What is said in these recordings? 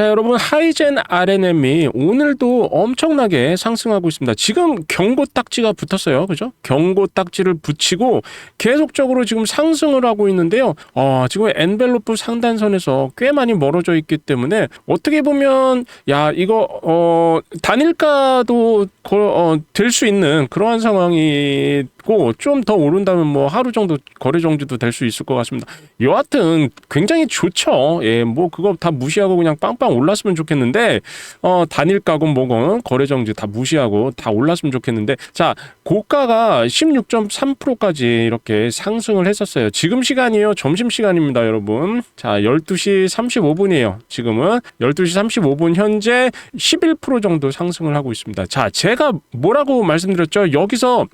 자, 여러분 하이젠 RNM이 오늘도 엄청나게 상승하고 있습니다. 지금 경고 딱지가 붙었어요. 그죠? 경고 딱지를 붙이고 계속적으로 지금 상승을 하고 있는데요. 어, 지금 엔벨로프 상단선에서 꽤 많이 멀어져 있기 때문에 어떻게 보면 야, 이거 어 단일가도 어, 될 수 있는 그러한 상황이 고 좀 더 오른다면 뭐 하루 정도 거래 정지도 될 수 있을 것 같습니다. 여하튼 굉장히 좋죠. 예, 뭐 그거 다 무시하고 그냥 빵빵 올랐으면 좋겠는데 어 단일가건 뭐건 거래 정지 다 무시하고 다 올랐으면 좋겠는데 자 고가가 16.3%까지 이렇게 상승을 했었어요. 지금 시간이요 점심 시간입니다, 여러분. 자 12시 35분이에요. 지금은 12시 35분 현재 11% 정도 상승을 하고 있습니다. 자 제가 뭐라고 말씀드렸죠? 여기서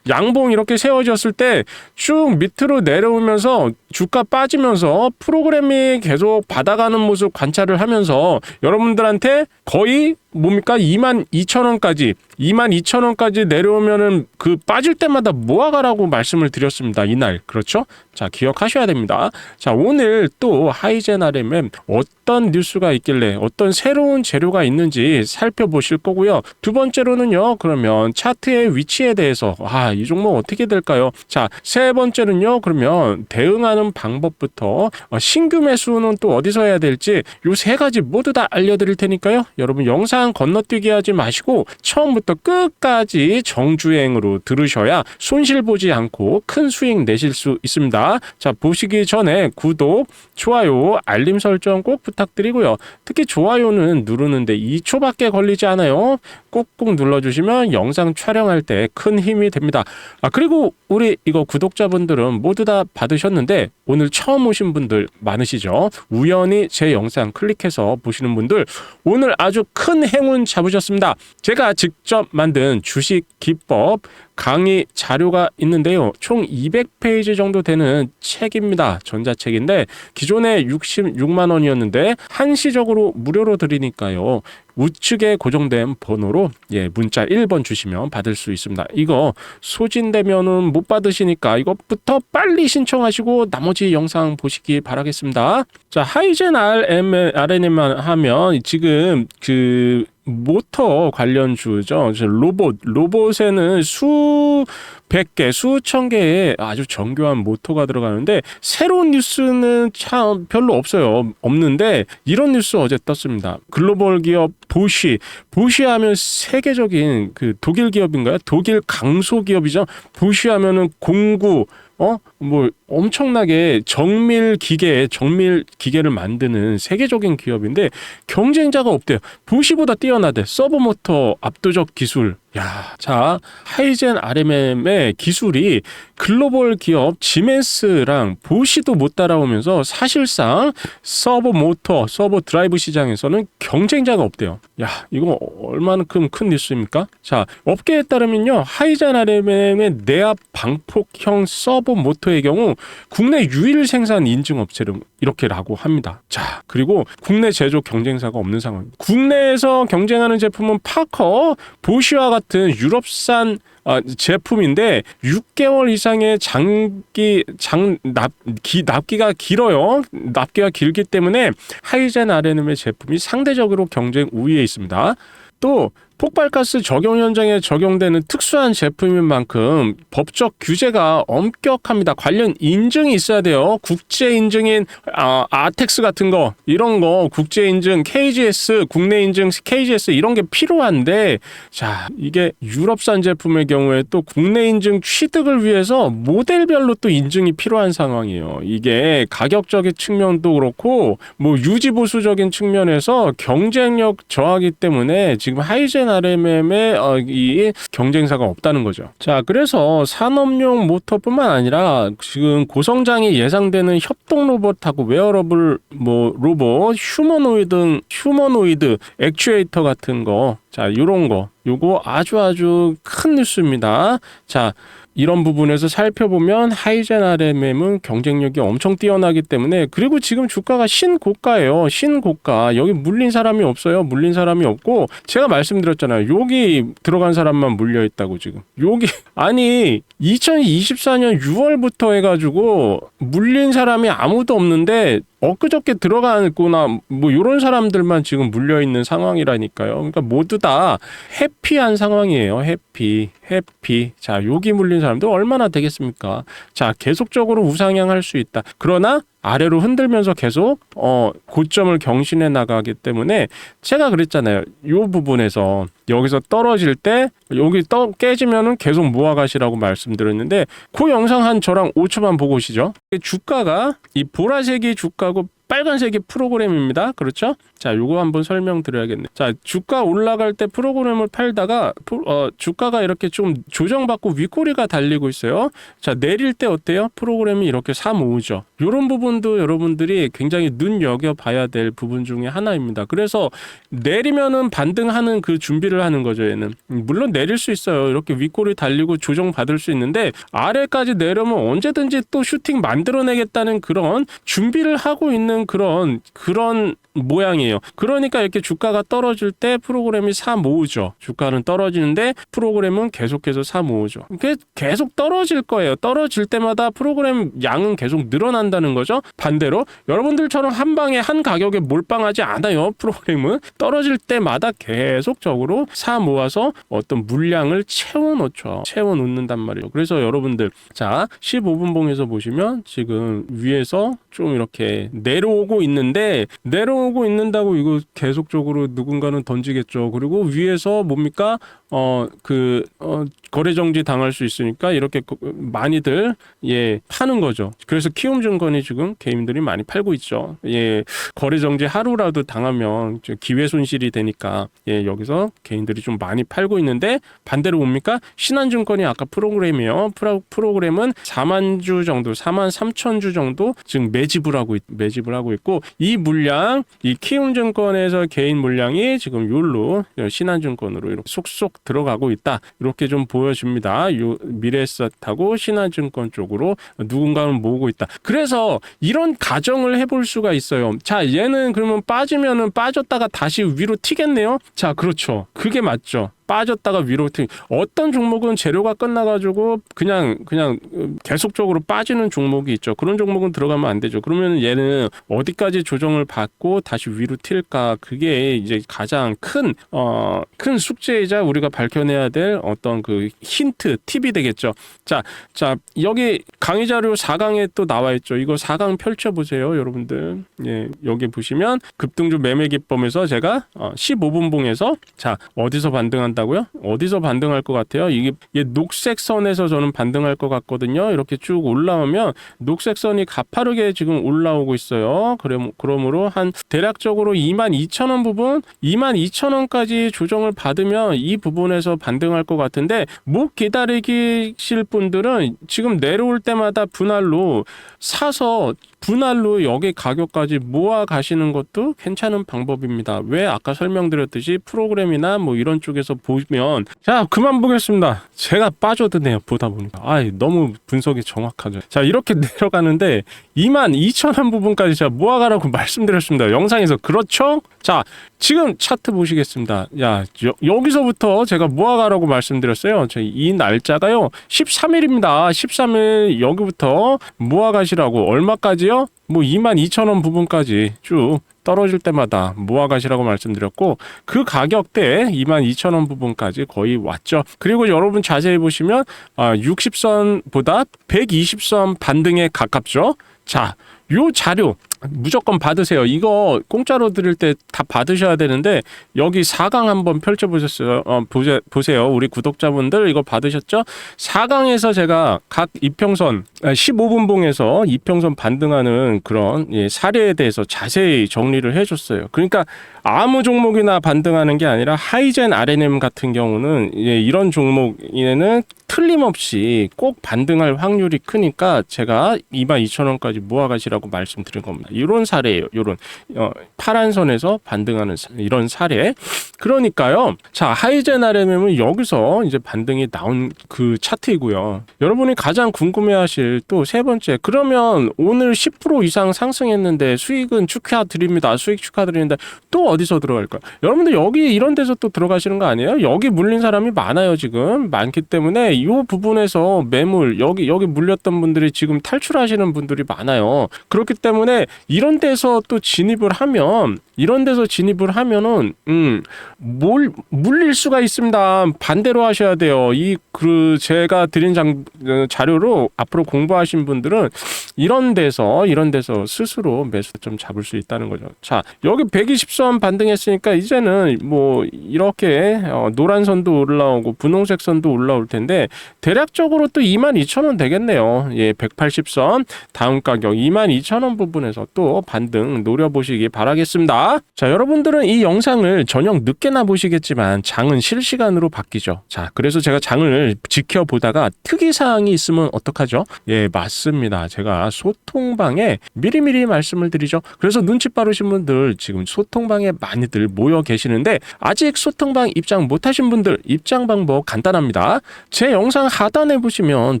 양봉 이렇게 세워졌을 때 쭉 밑으로 내려오면서 주가 빠지면서 프로그램이 계속 받아가는 모습 관찰을 하면서 여러분들한테 거의 뭡니까? 2만 2천 원까지. 2만 2천 원까지 내려오면은 그 빠질 때마다 모아가라고 말씀을 드렸습니다. 이날. 그렇죠? 자 기억하셔야 됩니다. 자 오늘 또 하이젠 RMM 어떤 뉴스가 있길래 어떤 새로운 재료가 있는지 살펴보실 거고요. 두 번째로는요 그러면 차트의 위치에 대해서. 아 이 종목 어떻게 될까요? 자 세 번째는요 그러면 대응하는 방법부터. 어, 신규 매수는 또 어디서 해야 될지 요 세 가지 모두 다 알려드릴 테니까요. 여러분 영상 건너뛰기 하지 마시고 처음부터 끝까지 정주행으로 들으셔야 손실 보지 않고 큰 수익 내실 수 있습니다. 자, 보시기 전에 구독, 좋아요, 알림 설정 꼭 부탁드리고요. 특히 좋아요는 누르는데 2초밖에 걸리지 않아요. 꼭꼭 눌러주시면 영상 촬영할 때 큰 힘이 됩니다. 아, 그리고 우리 이거 구독자분들은 모두 다 받으셨는데 오늘 처음 오신 분들 많으시죠? 우연히 제 영상 클릭해서 보시는 분들 오늘 아주 큰 행운 잡으셨습니다. 제가 직접 만든 주식 기법 강의 자료가 있는데요. 총 200페이지 정도 되는 책입니다. 전자책인데 기존에 66만 원이었는데 한시적으로 무료로 드리니까요. 우측에 고정된 번호로 예, 문자 1번 주시면 받을 수 있습니다. 이거 소진되면은 못 받으시니까 이것부터 빨리 신청하시고 나머지 영상 보시기 바라겠습니다. 자, 하이젠 RNM만 하면 지금 그 모터 관련주죠. 로봇, 로봇에는 수백 개, 수천 개의 아주 정교한 모터가 들어가는데 새로운 뉴스는 참 별로 없어요. 없는데 이런 뉴스 어제 떴습니다. 글로벌 기업 보시, 보시 하면 세계적인 그 독일 기업인가요? 독일 강소 기업이죠. 보시 하면은 공구, 어? 뭐 엄청나게 정밀 기계, 정밀 기계를 만드는 세계적인 기업인데 경쟁자가 없대요. 보시보다 뛰어나대. 서브 모터 압도적 기술. 야, 자, 하이젠 RMM의 기술이 글로벌 기업 지멘스랑 보시도 못 따라오면서 사실상 서브 모터, 서브 드라이브 시장에서는 경쟁자가 없대요. 야, 이거 얼마만큼 큰 뉴스입니까? 자, 업계에 따르면요. 하이젠 RMM의 내압 방폭형 서브 모터 의 경우 국내 유일 생산 인증 업체를 이렇게라고 합니다. 자, 그리고 국내 제조 경쟁사가 없는 상황. 국내에서 경쟁하는 제품은 파커, 보시와 같은 유럽산 어, 제품인데 6개월 이상의 장기 장 납 기 납기가 길어요. 납기가 길기 때문에 하이젠 RNM의 제품이 상대적으로 경쟁 우위에 있습니다. 또 폭발가스 적용 현장에 적용되는 특수한 제품인 만큼 법적 규제가 엄격합니다. 관련 인증이 있어야 돼요. 국제 인증인 아, 아텍스 같은 거 이런 거 국제 인증 KGS 국내 인증 KGS 이런 게 필요한데 자 이게 유럽산 제품의 경우에 또 국내 인증 취득을 위해서 모델별로 또 인증이 필요한 상황이에요. 이게 가격적인 측면도 그렇고 뭐 유지 보수적인 측면에서 경쟁력 저하기 때문에 지금 하이젠 RMM의 어, 이 경쟁사가 없다는 거죠. 자, 그래서 산업용 모터뿐만 아니라 지금 고성장이 예상되는 협동 로봇하고 웨어러블 뭐 로봇, 휴머노이드, 휴머노이드 액추에이터 같은 거, 자, 요런 거, 요거 아주 아주 큰 뉴스입니다. 자, 이런 부분에서 살펴보면 하이젠 RMM은 경쟁력이 엄청 뛰어나기 때문에 그리고 지금 주가가 신고가예요. 신고가. 여기 물린 사람이 없어요. 물린 사람이 없고 제가 말씀드렸잖아요. 여기 들어간 사람만 물려 있다고 지금. 여기 아니 2024년 6월부터 해가지고 물린 사람이 아무도 없는데 엊그저께 들어가거나 뭐 이런 사람들만 지금 물려 있는 상황이라니까요. 그러니까 모두 다 해피한 상황이에요. 해피, 해피. 자, 여기 물린 사람들 얼마나 되겠습니까? 자, 계속적으로 우상향할 수 있다. 그러나 아래로 흔들면서 계속 어 고점을 경신해 나가기 때문에 제가 그랬잖아요. 요 부분에서 여기서 떨어질 때 여기 떠 깨지면은 계속 모아가시라고 말씀드렸는데 그 영상 한 저랑 5초만 보고 오시죠. 주가가 이 보라색이 주가고 빨간색이 프로그램입니다. 그렇죠? 자, 요거 한번 설명드려야겠네. 자, 주가 올라갈 때 프로그램을 팔다가 프- 어, 주가가 이렇게 좀 조정받고 윗꼬리가 달리고 있어요. 자, 내릴 때 어때요? 프로그램이 이렇게 사 모으죠. 요런 부분도 여러분들이 굉장히 눈여겨 봐야 될 부분 중에 하나입니다. 그래서 내리면은 반등하는 그 준비를 하는 거죠, 얘는. 물론 내릴 수 있어요. 이렇게 윗꼬리 달리고 조정 받을 수 있는데 아래까지 내려면 언제든지 또 슈팅 만들어내겠다는 그런 준비를 하고 있는 그런 그런 모양이에요. 그러니까 이렇게 주가가 떨어질 때 프로그램이 사 모으죠. 주가는 떨어지는데 프로그램은 계속해서 사 모으죠. 그게 계속 떨어질 거예요. 떨어질 때마다 프로그램 양은 계속 늘어난다는 거죠. 반대로 여러분들처럼 한 방에 한 가격에 몰빵하지 않아요. 프로그램은 떨어질 때마다 계속적으로 사 모아서 어떤 물량을 채워 놓죠. 채워 놓는단 말이에요. 그래서 여러분들 자 15분 봉에서 보시면 지금 위에서 좀 이렇게 내려오고 있는데 내려 오고 있는다고 이거 계속적으로 누군가는 던지겠죠. 그리고 위에서 뭡니까? 어 그 어, 거래 정지 당할 수 있으니까 이렇게 거- 많이들 예 파는 거죠. 그래서 키움 증권이 지금 개인들이 많이 팔고 있죠. 예 거래 정지 하루라도 당하면 기회 손실이 되니까 예 여기서 개인들이 좀 많이 팔고 있는데 반대로 뭡니까? 신한증권이 아까 프로그램이요. 프로, 프로그램은 4만 주 정도, 4만 3천 주 정도 지금 매집을 하고 있, 매집을 하고 있고 이 물량 이 키움증권에서 개인 물량이 지금 욜로 신한증권으로 이렇게 속속 들어가고 있다. 이렇게 좀 보여집니다. 요 미래에셋하고 신한증권 쪽으로 누군가는 모으고 있다. 그래서 이런 가정을 해볼 수가 있어요. 자, 얘는 그러면 빠지면은 빠졌다가 다시 위로 튀겠네요. 자, 그렇죠. 그게 맞죠. 빠졌다가 위로 튀 어떤 종목은 재료가 끝나가지고 그냥 그냥 계속적으로 빠지는 종목이 있죠. 그런 종목은 들어가면 안 되죠. 그러면 얘는 어디까지 조정을 받고 다시 위로 튈까? 그게 이제 가장 큰어큰 숙제이자 우리가 밝혀내야 될 어떤 그 힌트 팁이 되겠죠. 자, 자 여기 강의 자료 4강에 또 나와 있죠. 이거 4강 펼쳐 보세요, 여러분들. 예, 여기 보시면 급등주 매매 기법에서 제가 어, 15분 봉에서 자 어디서 반등한 다고요? 어디서 반등할 것 같아요? 이게, 녹색 선에서 저는 반등할 것 같거든요. 이렇게 쭉 올라오면 녹색 선이 가파르게 지금 올라오고 있어요. 그럼 그러므로 한 대략적으로 2만 2천 원 부분, 2만 2천 원까지 조정을 받으면 이 부분에서 반등할 것 같은데 못 기다리실 분들은 지금 내려올 때마다 분할로 사서 분할로 여기 가격까지 모아 가시는 것도 괜찮은 방법입니다. 왜 아까 설명드렸듯이 프로그램이나 뭐 이런 쪽에서 보면 자 그만 보겠습니다. 제가 빠져드네요 보다 보니까 아 너무 분석이 정확하죠. 자 이렇게 내려가는데 2만 2천 원 부분까지 제가 모아가라고 말씀드렸습니다. 영상에서 그렇죠? 자 지금 차트 보시겠습니다. 야 여, 여기서부터 제가 모아가라고 말씀드렸어요. 저희 이 날짜가요 13일입니다. 13일 여기부터 모아가시라고 얼마까지요? 뭐 2만 2천 원 부분까지 쭉 떨어질 때마다 모아가시라고 말씀드렸고 그 가격대 2만 2천 원 부분까지 거의 왔죠. 그리고 여러분 자세히 보시면 아, 60선보다 120선 반등에 가깝죠. 자, 요 자료 무조건 받으세요. 이거 공짜로 드릴 때 다 받으셔야 되는데 여기 4강 한번 펼쳐 보셨어요. 어, 보세, 보세요. 우리 구독자분들 이거 받으셨죠? 4강에서 제가 각 이평선 15분 봉에서 이평선 반등하는 그런 예, 사례에 대해서 자세히 정리를 해 줬어요. 그러니까 아무 종목이나 반등하는 게 아니라 하이젠 RNM 같은 경우는 예, 이런 종목에는 틀림없이 꼭 반등할 확률이 크니까 제가 22,000원까지 모아 가시라 고 말씀드린 겁니다. 이런 사례예요. 이런 어, 파란 선에서 반등하는 사- 이런 사례. 그러니까요. 자, 하이젠 RMM은 여기서 이제 반등이 나온 그 차트이고요. 여러분이 가장 궁금해하실 또 세 번째. 그러면 오늘 10% 이상 상승했는데 수익은 축하드립니다. 수익 축하드리는데 또 어디서 들어갈까요? 여러분들 여기 이런 데서 또 들어가시는 거 아니에요? 여기 물린 사람이 많아요 지금 많기 때문에 이 부분에서 매물 여기 여기 물렸던 분들이 지금 탈출하시는 분들이 많아요. 그렇기 때문에 이런 데서 또 진입을 하면 이런 데서 진입을 하면은 음뭘 물릴 수가 있습니다. 반대로 하셔야 돼요. 이 그 제가 드린 장, 어, 자료로 앞으로 공부하신 분들은 이런 데서 이런 데서 스스로 매수 좀 잡을 수 있다는 거죠. 자 여기 120선 반등했으니까 이제는 뭐 이렇게 어, 노란 선도 올라오고 분홍색 선도 올라올 텐데 대략적으로 또 22,000원 되겠네요. 예, 180선 다음 가격 22,000원 부분에서 또 반등 노려보시기 바라겠습니다. 자, 여러분들은 이 영상을 저녁 늦게나 보시겠지만 장은 실시간으로 바뀌죠. 자, 그래서 제가 장을 지켜보다가 특이사항이 있으면 어떡하죠? 예, 맞습니다. 제가 소통방에 미리미리 말씀을 드리죠. 그래서 눈치 빠르신 분들 지금 소통방에 많이들 모여 계시는데 아직 소통방 입장 못하신 분들 입장 방법 간단합니다. 제 영상 하단에 보시면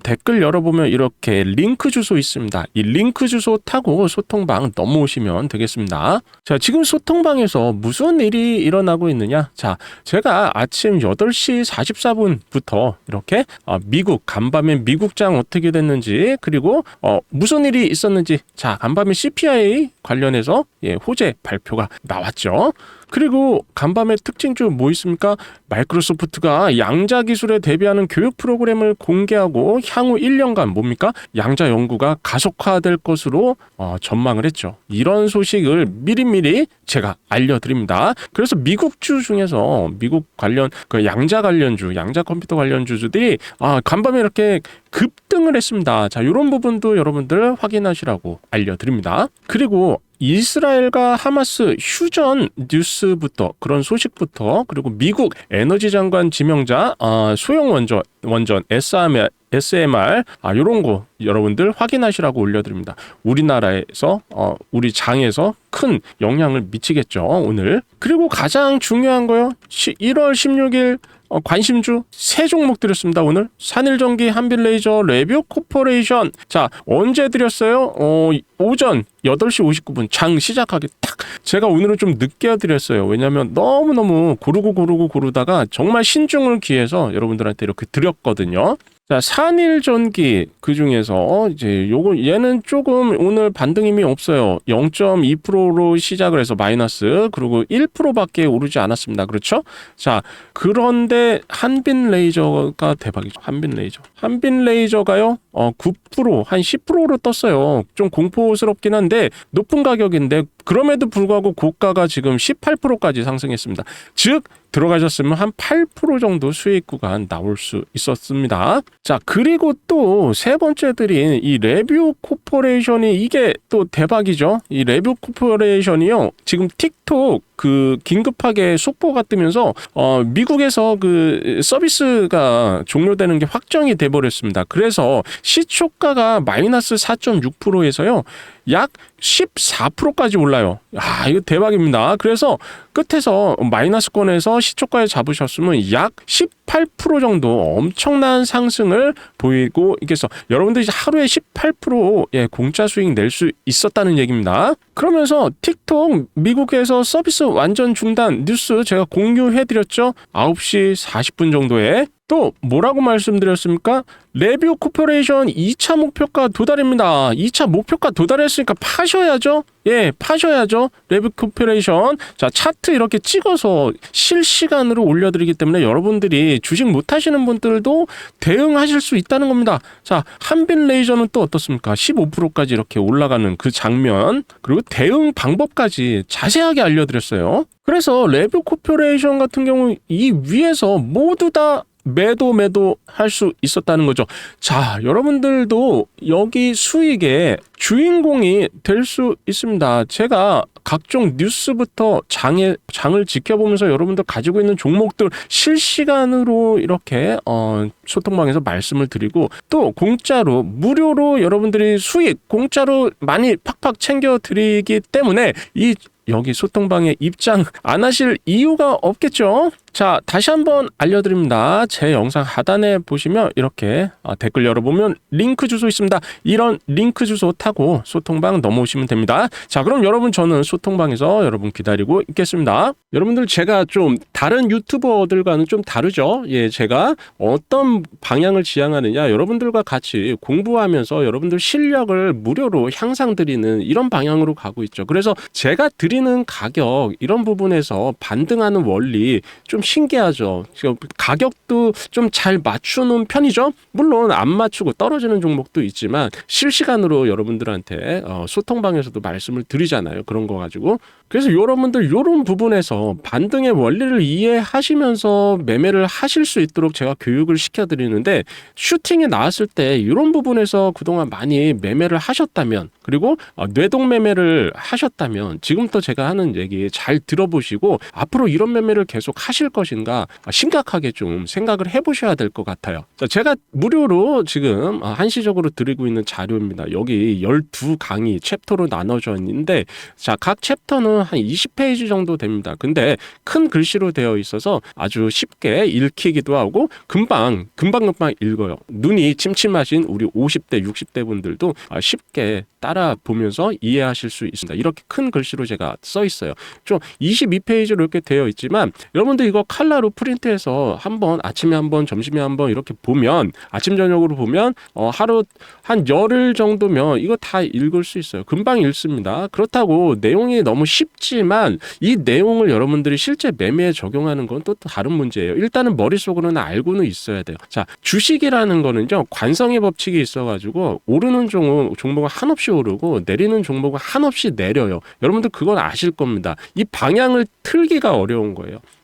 댓글 열어보면 이렇게 링크 주소 있습니다. 이 링크 주소 타고 소통방 넘어오시면 되겠습니다. 자, 지금 소통방에서 무슨 일이 일어나고 있느냐? 자, 제가 아침 8시 44분부터 이렇게 어, 미국 간밤에 미국장 어떻게 됐는지 그리고 어, 무슨 일이 있었는지 자, 간밤에 CPI 관련해서 예, 호재 발표가 나왔죠. 그리고 간밤의 특징주 뭐 있습니까? 마이크로소프트가 양자 기술에 대비하는 교육 프로그램을 공개하고 향후 1년간 뭡니까? 양자 연구가 가속화될 것으로 어, 전망을 했죠. 이런 소식을 미리미리 제가 알려드립니다. 그래서 미국주 중에서 미국 관련 그 양자 관련주, 양자 컴퓨터 관련주들이 아, 간밤에 이렇게 급등을 했습니다. 자, 이런 부분도 여러분들 확인하시라고 알려드립니다. 그리고 이스라엘과 하마스 휴전 뉴스부터 그런 소식부터 그리고 미국 에너지 장관 지명자 아, 소형 원전 원전 SMR SMR 아 요런 거 여러분들 확인하시라고 올려드립니다. 우리나라에서 어, 우리 장에서 큰 영향을 미치겠죠 오늘. 그리고 가장 중요한 거요. 1월 16일 어, 관심주 세 종목 드렸습니다 오늘. 산일전기 한빌레이저 레뷰 코퍼레이션. 자 언제 드렸어요? 어 오전 8시 59분. 장 시작하기 딱. 제가 오늘은 좀 늦게 드렸어요. 왜냐면 너무너무 고르고 고르고 고르다가 정말 신중을 기해서 여러분들한테 이렇게 드렸거든요 자, 산일전기 그 중에서 이제 요거 얘는 조금 오늘 반등 힘이 없어요. 0.2%로 시작을 해서 마이너스 그리고 1%밖에 오르지 않았습니다. 그렇죠? 자, 그런데 한빈 레이저가 대박이죠. 한빈 레이저. 한빈 레이저가요. 어, 9%한 10%로 떴어요. 좀 공포스럽긴 한데 높은 가격인데 그럼에도 불구하고 고가가 지금 18%까지 상승했습니다. 즉 들어가셨으면 한 8% 정도 수익 구간 나올 수 있었습니다. 자, 그리고 또 세 번째 드린 이 레뷰 코퍼레이션이 이게 또 대박이죠. 이 레뷰 코퍼레이션이요. 지금 틱톡 그 긴급하게 속보가 뜨면서 어 미국에서 그 서비스가 종료되는 게 확정이 돼 버렸습니다. 그래서 시초가가 마이너스 4.6%에서요. 약 14%까지 올라요. 아, 이거 대박입니다. 그래서 끝에서 마이너스권에서 시초가에 잡으셨으면 약 18% 정도 엄청난 상승을 보이고 있겠어. 여러분들이 하루에 18% 예, 공짜 수익 낼 수 있었다는 얘기입니다. 그러면서 틱톡 미국에서 서비스 완전 중단 뉴스 제가 공유해 드렸죠. 9시 40분 정도에 또 뭐라고 말씀드렸습니까? 레뷰 코퍼레이션 2차 목표가 도달입니다. 2차 목표가 도달했으니까 파셔야죠. 예, 파셔야죠. 레뷰 코퍼레이션. 자, 차트 이렇게 찍어서 실시간으로 올려드리기 때문에 여러분들이 주식 못 하시는 분들도 대응하실 수 있다는 겁니다. 자, 한빈 레이저는 또 어떻습니까? 15%까지 이렇게 올라가는 그 장면, 그리고 대응 방법까지 자세하게 알려드렸어요. 그래서 레뷰 코퍼레이션 같은 경우 이 위에서 모두 다 매도 매도 할 수 있었다는 거죠. 자, 여러분들도 여기 수익의 주인공이 될 수 있습니다. 제가 각종 뉴스부터 장에 장을 지켜보면서 여러분들 가지고 있는 종목들 실시간으로 이렇게 어, 소통방에서 말씀을 드리고 또 공짜로 무료로 여러분들이 수익 공짜로 많이 팍팍 챙겨 드리기 때문에 이 여기 소통방에 입장 안 하실 이유가 없겠죠. 자, 다시 한번 알려드립니다. 제 영상 하단에 보시면 이렇게 아, 댓글 열어보면 링크 주소 있습니다. 이런 링크 주소 타고 소통방 넘어오시면 됩니다. 자, 그럼 여러분 저는 소통방에서 여러분 기다리고 있겠습니다. 여러분들 제가 좀 다른 유튜버들과는 좀 다르죠. 예, 제가 어떤 방향을 지향하느냐 여러분들과 같이 공부하면서 여러분들 실력을 무료로 향상드리는 이런 방향으로 가고 있죠. 그래서 제가 드리는 가격 이런 부분에서 반등하는 원리 좀 신기하죠. 지금 가격도 좀 잘 맞추는 편이죠. 물론 안 맞추고 떨어지는 종목도 있지만 실시간으로 여러분들한테 어, 소통방에서도 말씀을 드리잖아요. 그런 거 가지고 그래서 여러분들 이런 부분에서 반등의 원리를 이해하시면서 매매를 하실 수 있도록 제가 교육을 시켜드리는데 슈팅에 나왔을 때 이런 부분에서 그동안 많이 매매를 하셨다면 그리고 어, 뇌동 매매를 하셨다면 지금부터 제가 하는 얘기 잘 들어보시고 앞으로 이런 매매를 계속 하실 것인가 아, 심각하게 좀 생각을 해보셔야 될 것 같아요. 자, 제가 무료로 지금 아, 한시적으로 드리고 있는 자료입니다. 여기 12강의 챕터로 나눠져 있는데 자, 각 챕터는 한 20페이지 정도 됩니다. 근데 큰 글씨로 되어 있어서 아주 쉽게 읽히기도 하고 금방 금방 금방 읽어요. 눈이 침침하신 우리 50대, 60대 분들도 아, 쉽게 따라 보면서 이해하실 수 있습니다. 이렇게 큰 글씨로 제가 써 있어요. 좀 22페이지로 이렇게 되어 있지만 여러분들 이거 칼라로 프린트해서 한번 아침에 한번 점심에 한번 이렇게 보면 아침 저녁으로 보면 어, 하루 한 열흘 정도면 이거 다 읽을 수 있어요. 금방 읽습니다. 그렇다고 내용이 너무 쉽지만 이 내용을 여러분들이 실제 매매에 적용하는 건 또 다른 문제예요. 일단은 머릿속으로는 알고는 있어야 돼요. 자, 주식이라는 거는요. 관성의 법칙이 있어 가지고 오르는 종목, 종목은 한없이 오르고 내리는 종목은 한없이 내려요. 여러분들 그건 아실 겁니다. 이 방향을 틀기가 어려운 거예요.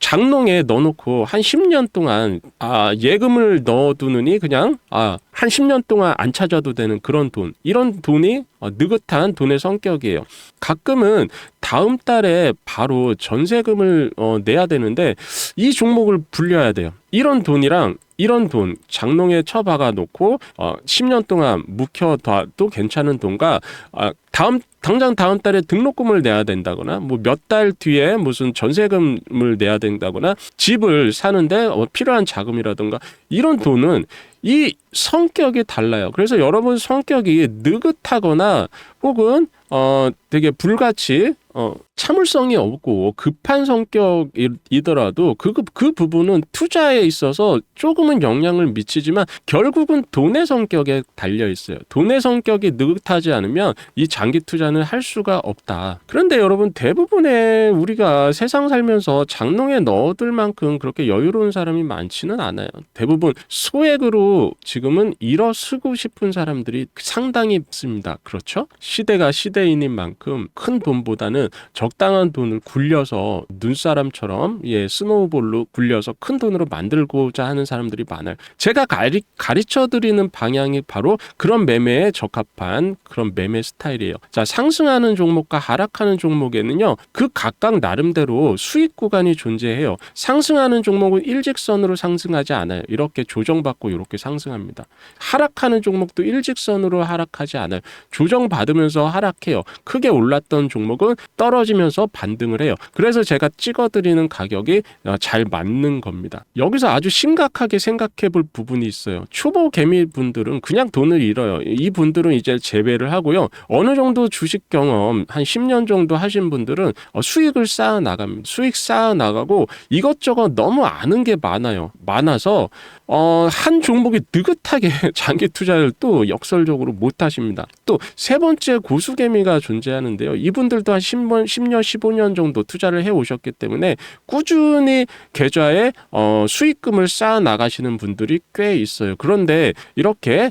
장롱에 넣어놓고 한 10년 동안 아, 예금을 넣어두느니 그냥 아, 한 10년 동안 안 찾아도 되는 그런 돈 이런 돈이 어, 느긋한 돈의 성격이에요. 가끔은 다음 달에 바로 전세금을 어, 내야 되는데 이 종목을 불려야 돼요. 이런 돈이랑 이런 돈 장롱에 쳐박아 놓고 어, 10년 동안 묵혀둬도 괜찮은 돈과 아, 다음 당장 다음 달에 등록금을 내야 된다거나 뭐 몇 달 뒤에 무슨 전세금을 내야 된다거나 집을 사는데 어, 필요한 자금이라든가 이런 돈은 이 성격이 달라요. 그래서 여러분 성격이 느긋하거나 혹은 어 되게 불같이 어 참을성이 없고 급한 성격이더라도 그, 그 부분은 투자에 있어서 조금은 영향을 미치지만 결국은 돈의 성격에 달려 있어요. 돈의 성격이 느긋하지 않으면 이 장기 투자는 할 수가 없다. 그런데 여러분 대부분의 우리가 세상 살면서 장롱에 넣어둘 만큼 그렇게 여유로운 사람이 많지는 않아요. 대부분 소액으로 지금 은 일어 쓰고 싶은 사람들이 상당히 있습니다. 그렇죠? 시대가 시대인인 만큼 큰 돈보다는 적당한 돈을 굴려서 눈사람처럼 예 스노우볼로 굴려서 큰 돈으로 만들고자 하는 사람들이 많아요. 제가 가리, 가르쳐 드리는 방향이 바로 그런 매매에 적합한 그런 매매 스타일이에요. 자 상승하는 종목과 하락하는 종목에는요 그 각각 나름대로 수익 구간이 존재해요. 상승하는 종목은 일직선으로 상승하지 않아요. 이렇게 조정받고 이렇게 상승합니다. 됩니다. 하락하는 종목도 일직선으로 하락하지 않아요. 조정받으면서 하락해요. 크게 올랐던 종목은 떨어지면서 반등을 해요. 그래서 제가 찍어드리는 가격이 어, 잘 맞는 겁니다. 여기서 아주 심각하게 생각해 볼 부분이 있어요. 초보 개미 분들은 그냥 돈을 잃어요. 이 분들은 이제 재배를 하고요. 어느 정도 주식 경험 한 10년 정도 하신 분들은 어, 수익을 쌓아 나갑니다. 수익 쌓아 나가고 이것저것 너무 아는 게 많아요. 많아서 어, 한 종목이 느긋 하게 장기 투자를 또 역설적으로 못 하십니다. 또 세 번째 고수개미가 존재하는데요. 이분들도 한 10년, 10년, 15년 정도 투자를 해 오셨기 때문에 꾸준히 계좌에 어, 수익금을 쌓아 나가시는 분들이 꽤 있어요. 그런데 이렇게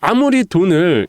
아무리 돈을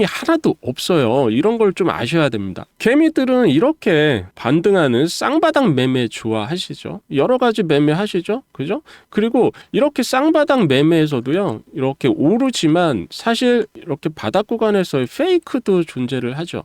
이 하나도 없어요. 이런 걸 좀 아셔야 됩니다. 개미들은 이렇게 반등하는 쌍바닥 매매 좋아하시죠. 여러 가지 매매 하시죠. 그죠? 그리고 이렇게 쌍바닥 매매에서도요. 이렇게 오르지만 사실 이렇게 바닥 구간에서의 페이크도 존재를 하죠.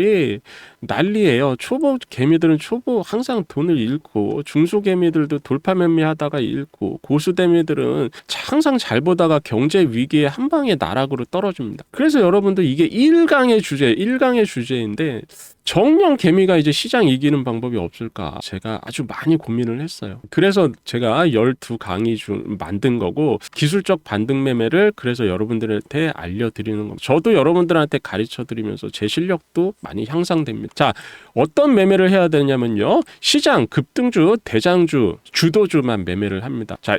이 난리예요. 초보 개미들은 초보 항상 돈을 잃고 중소 개미들도 돌파 매매하다가 잃고 고수 개미들은 항상 잘 보다가 경제 위기에 한 방에 나락으로 떨어집니다. 그래서 여러분들 이게 1강의 주제, 1강의 주제인데 정령 개미가 이제 시장 이기는 방법이 없을까 제가 아주 많이 고민을 했어요. 그래서 제가 12강의 중 만든 거고 기술적 반등 매매를 그래서 여러분들한테 알려드리는 겁니다. 저도 여러분들한테 가르쳐 드리면서 제 실력도 많이 향상됩니다. 자, 어떤 매매를 해야 되냐면요. 시장 급등주, 대장주, 주도주만 매매를 합니다. 자,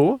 Solo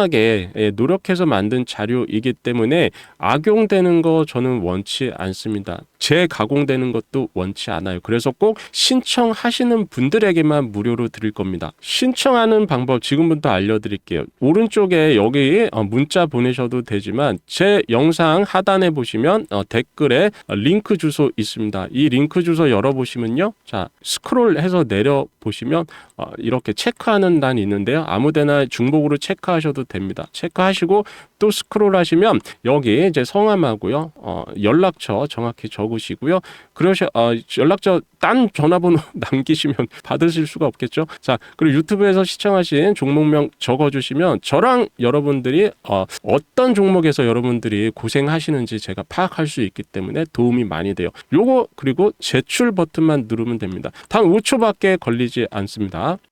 하게 예, 노력해서 만든 자료이기 때문에 악용되는 거 저는 원치 않습니다. 재가공되는 것도 원치 않아요. 그래서 꼭 신청하시는 분들에게만 무료로 드릴 겁니다. 신청하는 방법 지금부터 알려드릴게요. 오른쪽에 여기 어, 문자 보내셔도 되지만 제 영상 하단에 보시면 어, 댓글에 어, 링크 주소 있습니다. 이 링크 주소 열어보시면요. 자 스크롤해서 내려 보시면 어, 이렇게 체크하는 단이 있는데요. 아무데나 중복으로 체크하셔도 됩니다. 체크하시고 또 스크롤 하시면 여기 이제 성함하고요, 어, 연락처 정확히 적으시고요. 그러셔 어, 연락처 딴 전화번호 남기시면 받으실 수가 없겠죠. 자 그리고 유튜브에서 시청하신 종목명 적어 주시면 저랑 여러분들이 어, 어떤 종목에서 여러분들이 고생하시는지 제가 파악할 수 있기 때문에 도움이 많이 돼요. 요거 그리고 제출 버튼만 누르면 됩니다. 단 5초밖에 걸리지 않습니다.